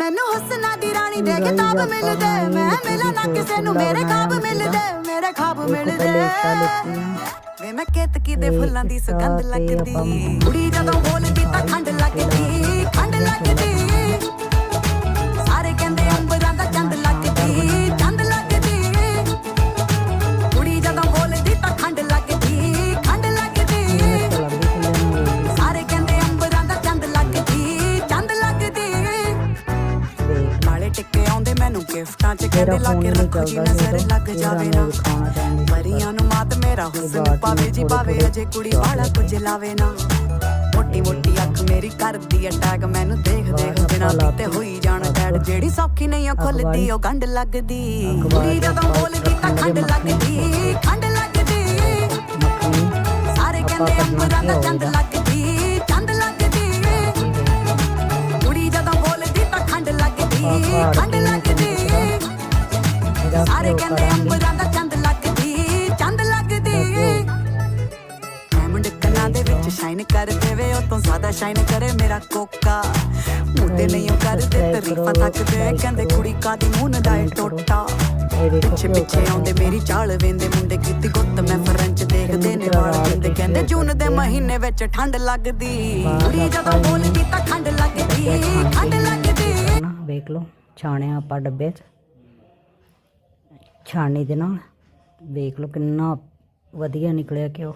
ਮੈਨੂੰ ਹੁਸਨਾ ਦੀ ਰਾਣੀ ਦੇ ਕਿਤਾਬ ਮਿਲਦੇ ਮੈਂ ਮਿਲਾਂ ਨਾ ਕਿਸੇ ਨੂੰ ਮੇਰੇ ਖਾਬ ਮਿਲਦੇ। ਮੇਰੇ ਖਾਬ ਮਿਲਦੇ। ਵੇ ਮੈਂ ਕੇਤਕੀ ਦੇ ਫੁੱਲਾਂ ਦੀ ਸੁਗੰਧ ਲੱਗਦੀ। ਕੁੜੀ ਜਦੋਂ ਬੋਲਦੀ ਤਾਂ ਖੰਡ ਗਿਫਟਾਂ ਚ ਕਹਿੰਦੇ ਲਾ ਕੇ ਰੱਖੋ ਜੀ ਨਜ਼ਰ ਲੱਗ ਜਾਵੇ ਨਾ। ਮਰੀਆਂ ਨੂੰ ਮਾਤ ਮੇਰਾ ਹੁਸਨ ਪਾਵੇ ਜੀ ਪਾਵੇ ਅਜੇ ਕੁੜੀ ਵਾਲਾ ਕੁਝ ਲਾਵੇ ਨਾ। ਮੋਟੀ ਮੋਟੀ ਅੱਖ ਮੇਰੀ ਕਰਦੀ ਅਟੈਕ ਮੈਨੂੰ ਦੇਖ ਦੇਖ ਬਿਨਾ ਪੀਤੇ ਹੋਈ ਜਾਣ ਡੈਡ ਜਿਹੜੀ ਸੌਖੀ ਨਹੀਂ ਆ ਖੁੱਲਦੀ ਉਹ ਗੰਢ ਲੱਗਦੀ। ਕੁੜੀ ਜਦੋਂ ਬੋਲਦੀ ਤਾਂ ਖੰਡ ਲੱਗਦੀ ਖੰਡ ਲੱਗਦੀ। ਸਾਰੇ ਕਹਿੰਦੇ ਅੰਬਰਾਂ ਦਾ ਚੰਦ ਲੱਗਦੀ ਚੰਦ ਲੱਗਦੀ। ਕੁੜੀ ਜਦੋਂ ਬੋਲਦੀ ਤਾਂ ਖੰਡ ਲੱਗਦੀ ਖੰਡ ਲੱਗਦੀ ਸਾਰੇ ਕਹਿੰਦੇ ਅੰਬਰਾਂ ਦਾ ਚੰਦ ਲੱਗਦੀ ਚੰਦ ਲੱਗਦੀ। ਡਾਇਮੰਡ ਕੰਨਾਂ ਦੇ ਵਿੱਚ ਸ਼ਾਈਨ ਕਰ ਦੇਵੇ ਉਹ ਤੋਂ ਜ਼ਿਆਦਾ ਸ਼ਾਈਨ ਕਰੇ ਮੇਰਾ ਕੋਕਾ। ਮੁੰਡੇ ਨਹੀਂ ਉਹ ਕਰਦੇ ਤਾਰੀਫਾਂ ਤੱਕਦੇ ਕਹਿੰਦੇ ਕੁੜੀ ਕਾਦੀ ਮੂੰਹ ਦਾ ਏ ਟੋਟਾ। ਪਿੱਛੇ ਪਿੱਛੇ ਆਉਂਦੇ ਮੇਰੀ ਚਾਲ ਵੇਂਦੇ ਮੁੰਡੇ ਕੀਤੀ ਗੁੱਤ। ਮੈਂ ਫਰੰਚ ਦੇਖਦੇ ਨੇ ਵਾਲ ਦਿੰਦੇ। ਕਹਿੰਦੇ ਜੂਨ ਦੇ ਮਹੀਨੇ ਵਿੱਚ ਠੰਡ ਲੱਗਦੀ। ਕੁੜੀ ਜਦੋਂ ਬੋਲਦੀ ਤਾਂ ਠੰਡ ਲੱਗਦੀ। ਠੰਡ ਲੱਗਦੀ। ਵੇਖ ਲਓ ਛਾਣਿਆ ਆਪਾਂ ਡੱਬੇ 'ਚ। ਛਾਣੀ ਦੇ ਨਾਲ। ਵੇਖ ਲਓ ਕਿੰਨਾ ਵਧੀਆ ਨਿਕਲਿਆ ਘਿਓ।